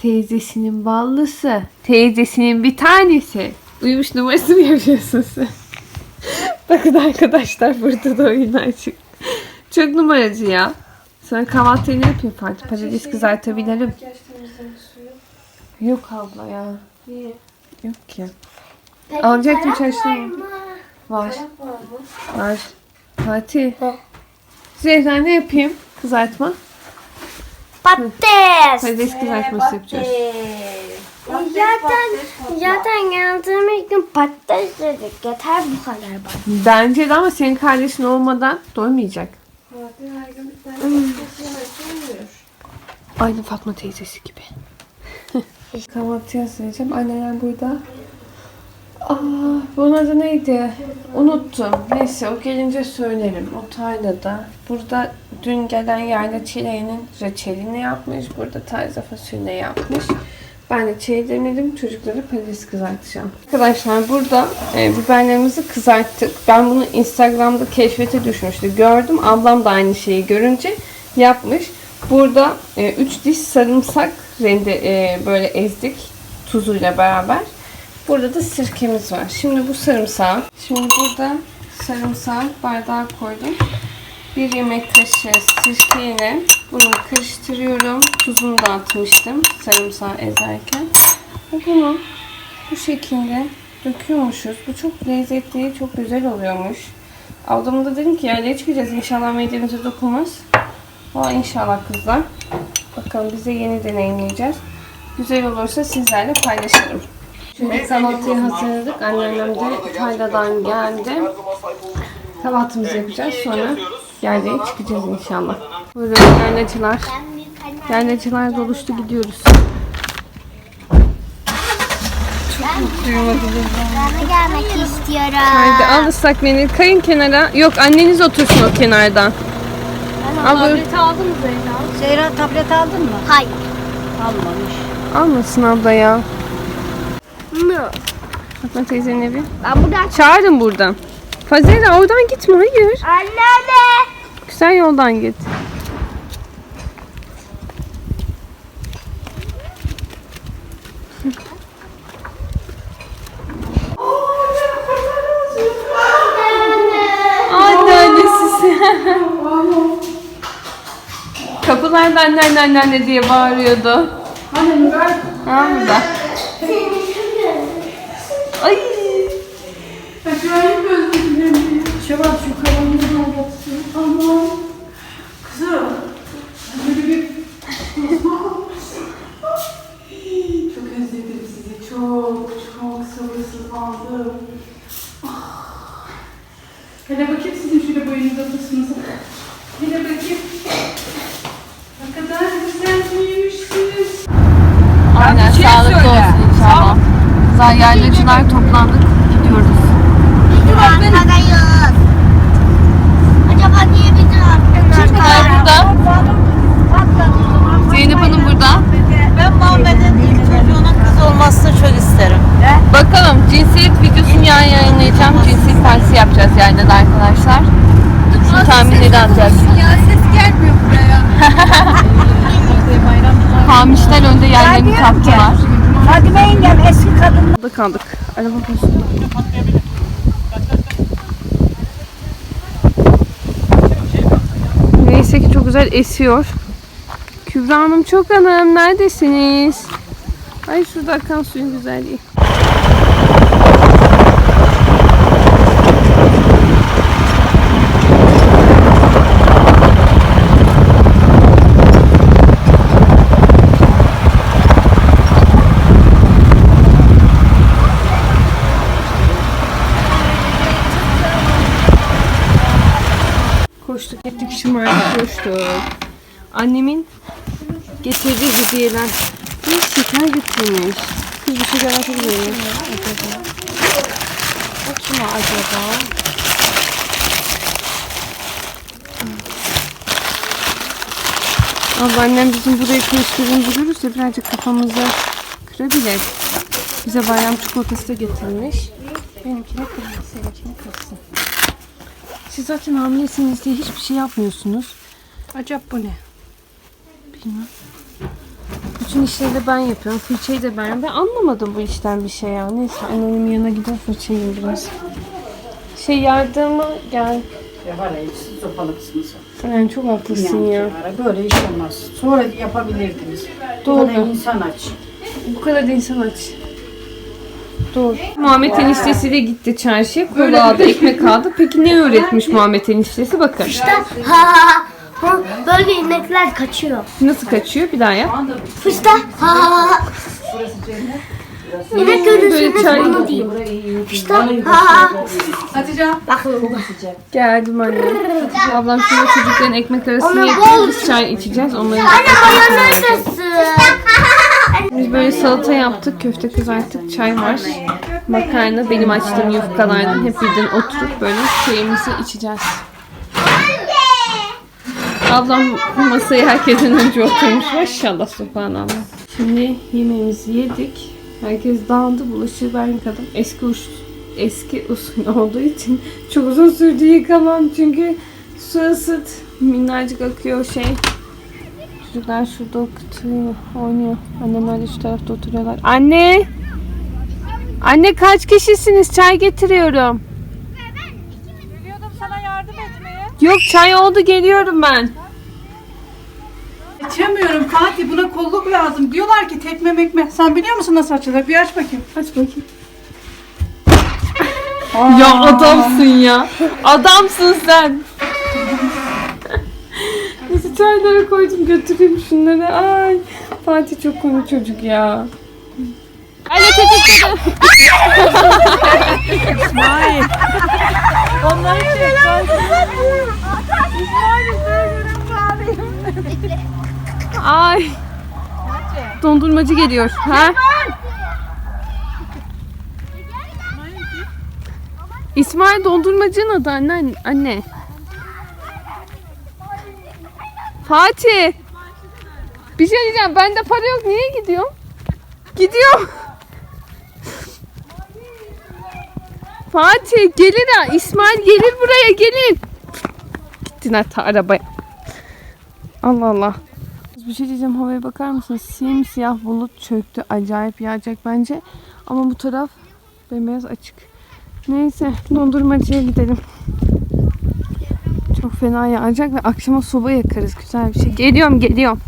Teyzesinin ballısı. Teyzesinin bir tanesi. Uyumuş numarası mı yapıyorsun sen? Bakın arkadaşlar burada da oyun açık. Çok numaracı ya. Sonra kahvaltıyı ne yapayım Fatih? Patates kızartabilirim. Yok abla ya. Yok ki. Alacaktım çarşıdan. Var. Var. Fatih. Zehra ne yapayım? Kızartma. Patates. Patates kızartması yapacağız. Zaten zaten geldiğimiz gün patates dedik. Yeter bu kadar bak. Bence de ama senin kardeşin olmadan doymayacak. Aynı Fatma teyzesi gibi. Kahvaltıya söyleyeceğim. Anneler burada. Aa, bunun adı neydi? Unuttum. Neyse o gelince söylerim. O tarlada. Burada dün gelen yayla çileğinin reçelini yapmış. Burada taze fasulye yapmış. Ben de çileği denedim. Çocuklara patates kızartacağım. Arkadaşlar burada e, biberlerimizi kızarttık. Ben bunu Instagram'da keşfete düşmüştü. Gördüm. Ablam da aynı şeyi görünce yapmış. Burada 3 diş sarımsak rende e, böyle ezdik tuzuyla beraber. Burada da sirkemiz var. Şimdi bu sarımsağı. Şimdi burada sarımsağı bardağa koydum. Bir yemek kaşığı sirkeyle bunu karıştırıyorum. Tuzunu da atmıştım sarımsağı ezerken. Bunu bu şekilde döküyormuşuz. Bu çok lezzetli, çok güzel oluyormuş. Ablamı da dedim ki yaylaya çıkacağız. İnşallah midemize dokunmaz. Valla inşallah kızlar. Bakalım bize yeni deneyimleyeceğiz. Güzel olursa sizlerle paylaşırım. Şimdi kahvaltıyı hazırladık. Anneannem de tarladan geldi. Kahvaltımızı yapacağız. Sonra yerlere çıkacağız inşallah. Buyurun yerlacılar. Yerlacılar doluştu gidiyoruz. Ben de gelmek istiyorum. Haydi al ıslak mendil. Kayın kenara. Yok anneniz otursun o kenardan. Al buyur. aldın mı Zeyna? Zehra tablet aldın mı? Hayır. Almamış. Almasın abla ya. Mı? Fatma teyzenin evi. Ben buradan Çağırın buradan. Fazela oradan gitme hayır. Anne Güzel yoldan git. Anne annesi. Kapılarda anne anne anne anne diye bağırıyordu. Hani ben? Ha burada. Ay. Acayip özledim. Şevval şu karanlığı anlatsın. Ama kızım. Böyle bir... çok özledim sizi. Çok çok sabırsızlandım. Ah. Hele bakayım sizin şöyle boyunuzda fısınızı. Hele bakayım. Ne kadar güzel büyümüşsünüz. Aynen şey sağlıklı olsun inşallah. Güzel yaylacılar toplandık gidiyoruz. arkadayız. Acaba niye bizi Çocuklar burada. Zeynep Hanım burada. Ben Muhammed'in ilk çocuğunun kız olmasını çok isterim. Bakalım cinsiyet videosunu yarın yayınlayacağım. Cinsiyet partisi yapacağız yani de arkadaşlar. Şimdi tahminleri alacağız. Ya ses gelmiyor buraya. Hamişler önde yerlerini kaptılar. Fadime yengem eski kadın. Burada kaldık. Araba koştu. Neyse ki çok güzel esiyor. Kübra Hanım çok hanım neredesiniz? Ay şurada akan suyun güzelliği. Koştuk gittik şımardık koştuk. Annemin getirdiği hediyeler. Bir şeker getirmiş. Kız bir şeker atabilir? Acaba? O kime acaba? Abi annem bizim burayı karıştırdığımızı görürse birazcık kafamızı kırabilir. Bize bayram çikolatası da getirmiş. Benimkini kırmızı, seninkini kırsın. Siz zaten hamilesiniz diye hiçbir şey yapmıyorsunuz. Acaba bu ne? Bilmem. bütün işleri de ben yapıyorum. Fırçayı da ben. Ben anlamadım bu işten bir şey ya. Neyse annemin yanına gidip fırçayım biraz. Şey yardıma gel. Ya var ya siz sopalısınız. Yani çok haklısın ya. ara Böyle iş olmaz. Sonra yapabilirdiniz. Doğru. Doğru. insan aç. Bu kadar da insan aç. Doğru. Muhammed eniştesi de gitti çarşıya. Kola aldı, ekmek aldı. Peki ne öğretmiş Muhammed eniştesi? Bakın. Ha ha ha. Böyle inekler kaçıyor. Nasıl kaçıyor? Bir daha yap. Fışta ha ha ha. İnek görürsünüz bunu diyeyim. Fışta ha ha. Bakın. Geldim anne. Ablam şimdi çocukların ekmek arasını Ona yapıyor. bol- Biz çay içeceğiz. Onları Anne mayonez nasıl? Biz böyle salata yaptık, köfte kızarttık, çay var. Makarna, benim açtığım yufkalardan hep birden oturup böyle çayımızı içeceğiz. Ablam bu masaya herkesten önce oturmuş. Maşallah subhanallah. Şimdi yemeğimizi yedik. Herkes dağıldı. Bulaşığı ben yıkadım. Eski usul, eski usul olduğu için çok uzun sürdü yıkamam. Çünkü su ısıt. Minnacık akıyor şey. Çocuklar şurada okutuyor, oynuyor. Annemler de şu tarafta oturuyorlar. Anne! Anne kaç kişisiniz? Çay getiriyorum. Geliyordum sana yardım etmeye. Yok çay oldu geliyorum ben. Açamıyorum Fatih buna kolluk lazım. Diyorlar ki tekme mekme. Sen biliyor musun nasıl açılır? Bir aç bakayım. Aç bakayım. Ya adamsın ya. Adamsın sen. Neyse çaylara koydum götüreyim şunları. Ay Fatih çok komik çocuk ya. Anne tetikleri. Onlar için. Ay. Dondurmacı geliyor. Ha? İsmail dondurmacının adı anne. anne. Fatih. Bir şey diyeceğim. Bende para yok. Niye gidiyorum? Gidiyorum. Fatih gelin ha. İsmail gelir buraya gelin. Gittin hatta arabaya. Allah Allah. Bir şey diyeceğim havaya bakar mısınız? Simsiyah bulut çöktü. Acayip yağacak bence. Ama bu taraf bembeyaz açık. Neyse dondurmacıya gidelim. Fena yağacak ve akşama soba yakarız. Güzel bir şey. Geliyorum geliyorum.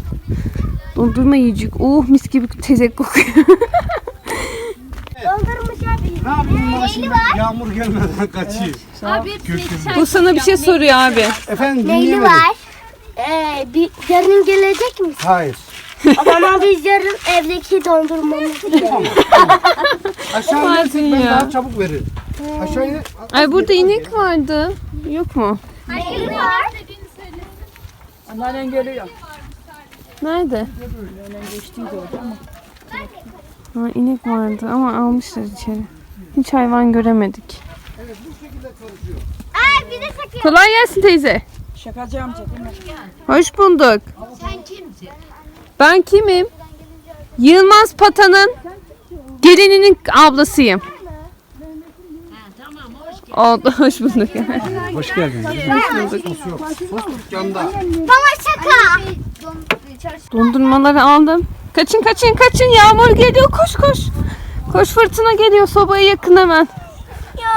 Dondurma yiyecek. Oh mis gibi tezek kokuyor. Ne yapayım maaşım yağmur gelmeden kaçayım. Bu sana bir şey soruyor abi. Efendim Neyli dinleyemedim. var? Ee, bir, yarın gelecek misin? Hayır. O zaman biz yarın evdeki dondurmamızı yiyelim. Aşağı inersek ben ya. daha çabuk veririm. Aşağı iner. Ay burada inek vardı. Yok mu? Neyli var? Anneannen geliyor. Nerede? Ha inek vardı ama almışlar içeri. Hiç hayvan göremedik. Ay bir de sakın. Kolay gelsin teyze. Şakacı amca değil mi? Hoş bulduk. Sen kimsin? Ben kimim? Yılmaz Pata'nın gelininin ablasıyım. Oldu. Hoş bulduk. Hoş geldin. Hoş bulduk. Yok. Hoş bulduk yanında. Bana şaka. Dondurmaları aldım. Kaçın kaçın kaçın yağmur geliyor koş koş. Koş fırtına geliyor sobaya yakın hemen. Ya.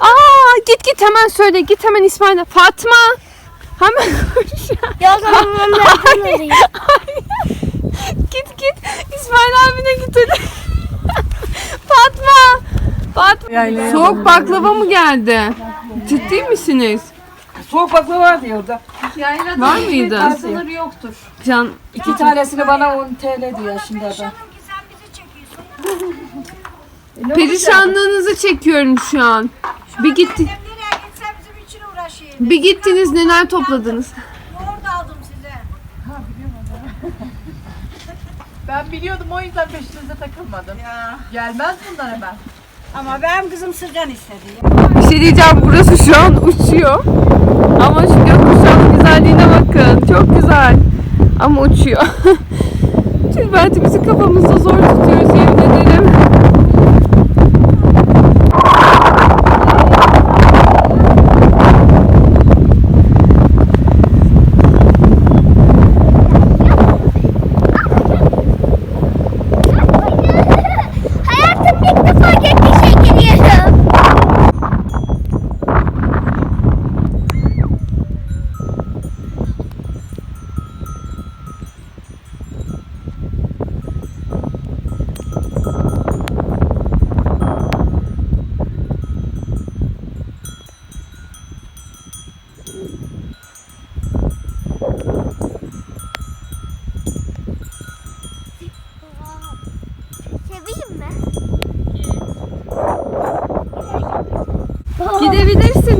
Aa git git hemen söyle git hemen İsmail'e. Fatma. Hemen koş. Ya vereyim. git git İsmail abine git hadi. Fatma. Fatma. Soğuk baklava mı geldi? Ciddi misiniz? Soğuk baklava var diyor orada. Var mıydı? Sınır yoktur. Can İki tanesini bana 10 TL diyor şimdi adam. perişanlığınızı çekiyorum şu an. Bir gitti. Nereye gitsem bizim için uğraşayım. Bir gittiniz neler topladınız? Yoğurt aldım size. Ben biliyordum o yüzden peşinize takılmadım. Gelmez bundan hemen. Ama benim kızım sıcan istedi. Bir şey diyeceğim burası şu an uçuyor. Ama şu gökkuşağının güzelliğine bakın. Çok güzel. Ama uçuyor. Tülbentimizi kafamızda zor tutuyoruz yemin ederim.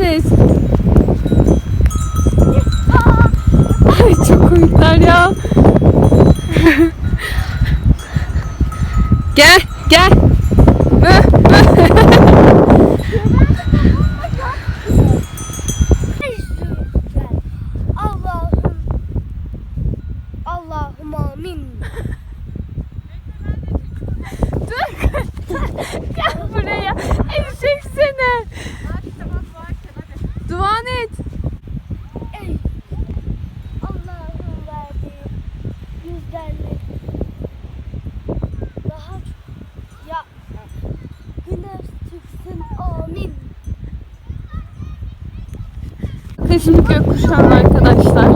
Enes. Ay çok komikler ya. Gel gel. Bakın şimdi gökkuşağının arkadaşlar.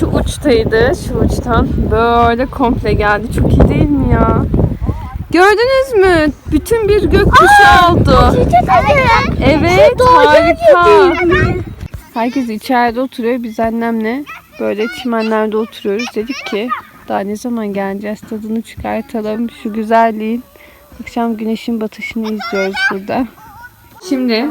Şu uçtaydı. Şu uçtan böyle komple geldi. Çok iyi değil mi ya? Gördünüz mü? Bütün bir gökkuşağı oldu. Evet harika. Herkes içeride oturuyor. Biz annemle böyle çimenlerde oturuyoruz. Dedik ki daha ne zaman geleceğiz tadını çıkartalım. Şu güzelliğin akşam güneşin batışını izliyoruz burada. Şimdi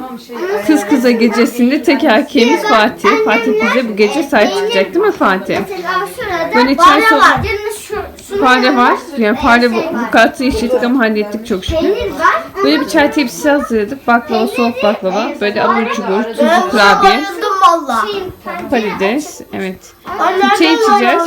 kız kıza gecesinde tek erkeğimiz Fatih. Fatih bize bu gece sahip çıkacak değil mi Fatih? Mesela şurada Böyle çay fare var. Yanında şu, şunu Fare var. Yani fare bu, bu katı işittik ama hallettik çok şükür. peynir var. Böyle bir çay tepsisi hazırladık. Baklava, soğuk baklava. Böyle abur cubur, tuzlu kurabiye, valla. patates. Evet. Çay içeceğiz.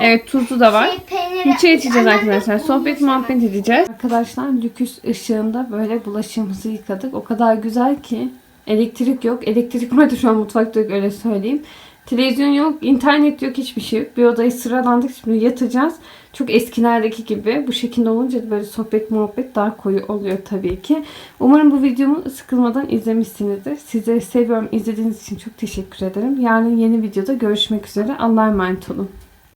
Evet tuzlu da var. şey. Bir çay içeceğiz arkadaşlar. Sohbet muhabbet edeceğiz. Arkadaşlar lüküs ışığında böyle bulaşığımızı yıkadık. O kadar güzel ki. Elektrik yok. Elektrik vardı şu an mutfakta yok öyle söyleyeyim. Televizyon yok, internet yok, hiçbir şey yok. Bir odayı sıralandık. Şimdi yatacağız. Çok eskilerdeki gibi. Bu şekilde olunca böyle sohbet muhabbet daha koyu oluyor tabii ki. Umarım bu videomu sıkılmadan izlemişsinizdir. Sizleri seviyorum. İzlediğiniz için çok teşekkür ederim. Yarın yeni videoda görüşmek üzere. Allah'a emanet olun.